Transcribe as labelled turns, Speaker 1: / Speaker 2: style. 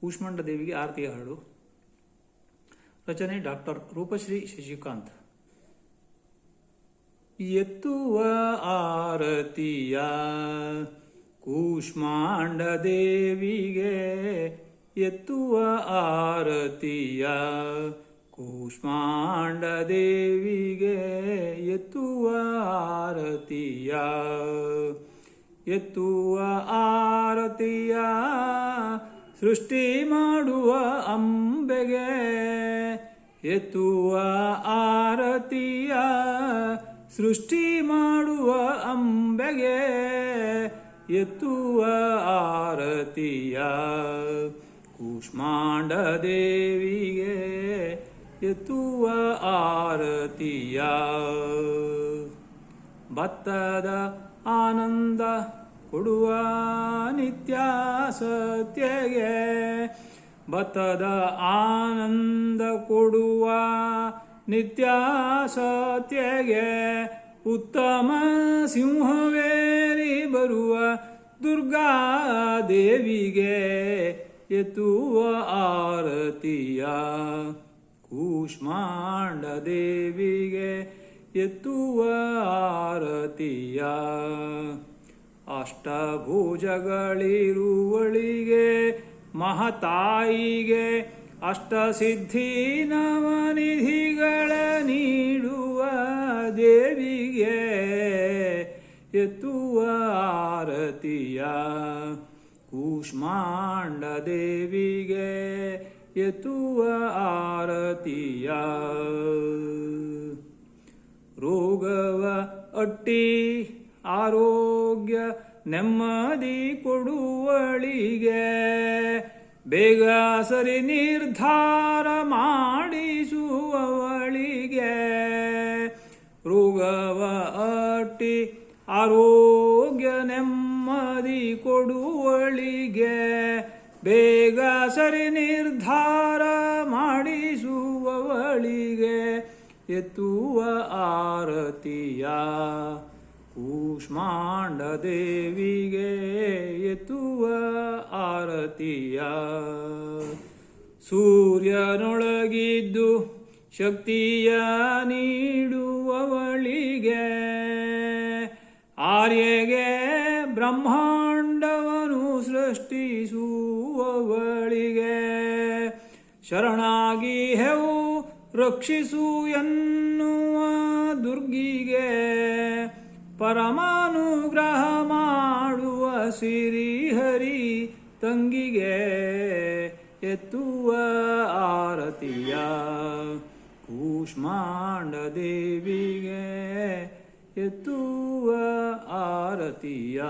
Speaker 1: ಕೂಷ್ಮಾಂಡ ದೇವಿಗೆ ಆರತಿಯ ಹಾಡು. ರಚನೆ ಡಾಕ್ಟರ್ ರೂಪಶ್ರೀ ಶಶಿಕಾಂತ್. ಎತ್ತುವ ಆರತಿಯ ಕೂಷ್ಮಾಂಡ ದೇವಿಗೆ ಎತ್ತುವ ಆರತಿಯ ಕೂಷ್ಮಾಂಡ ದೇವಿಗೆ ಎತ್ತುವ ಆರತಿಯ ಎತ್ತುವ ಆರತಿಯ ಸೃಷ್ಟಿ ಮಾಡುವ ಅಂಬೆಗೆ ಎತ್ತುವ ಆರತಿಯ ಸೃಷ್ಟಿ ಮಾಡುವ ಅಂಬೆಗೆ ಎತ್ತುವ ಆರತಿಯ ಕೂಷ್ಮಾಂಡ ದೇವಿಗೆ ಎತ್ತುವ ಆರತಿಯ ಭತ್ತದ ಆನಂದ ಕೊಡುವ ನಿತ್ಯ ಸತ್ಯಗೆ ಬತ್ತದ ಆನಂದ ಕೊಡುವ ನಿತ್ಯ ಸತ್ಯಗೆ ಉತ್ತಮ ಸಿಂಹವೇರಿ ಬರುವ ದುರ್ಗಾ ದೇವಿಗೆ ಎತ್ತುವ ಆರತಿಯ ಕೂಷ್ಮಾಂಡ ದೇವಿಗೆ ಎತ್ತುವ ಆರತಿಯ ಅಷ್ಟಭುಜಗಳಿರುವಳಿಗೆ ಮಹತಾಯಿಗೆ ಅಷ್ಟಸಿದ್ಧಿ ನವನಿಧಿಗಳ ನೀಡುವ ದೇವಿಗೆ ಎತ್ತುವ ಆರತಿಯ ಕೂಷ್ಮಾಂಡ ದೇವಿಗೆ ಎತ್ತುವ ಆರತಿಯ ರೋಗವ ಅಟ್ಟಿ ಆರೋಗ್ಯ ನೆಮ್ಮದಿ ಕೊಡುವಳಿಗೆ, ಬೇಗ ಸರಿ ನಿರ್ಧಾರ ಮಾಡಿಸುವವಳಿಗೆ. ರೋಗವ ಅಟ್ಟಿ ಆರೋಗ್ಯ ನೆಮ್ಮದಿ ಕೊಡುವಳಿಗೆ, ಬೇಗ ಸರಿ ನಿರ್ಧಾರ ಮಾಡಿಸುವವಳಿಗೆ. ಎತ್ತುವ ಆರತಿಯ ಕೂಷ್ಮಾಂಡ ದೇವಿಗೆ ಎತ್ತುವ ಆರತಿಯ. ಸೂರ್ಯನೊಳಗಿದ್ದು ಶಕ್ತಿಯ ನೀಡುವವಳಿಗೆ ಆರ್ಯಗೆ ಬ್ರಹ್ಮಾಂಡವನು ಸೃಷ್ಟಿಸುವವಳಿಗೆ. ಶರಣಾಗಿ ಹೆವು ರಕ್ಷಿಸು ಎನ್ನುವ ದುರ್ಗಿಗೆ. ಪರಮಾನುಗ್ರಹ ಮಾಡುವ ಸಿರಿಹರಿ ತಂಗಿಗೆ ಎತ್ತುವ ಆರತಿಯ ಕೂಷ್ಮಾಂಡ ದೇವಿಗೆ ಎತ್ತುವ ಆರತಿಯ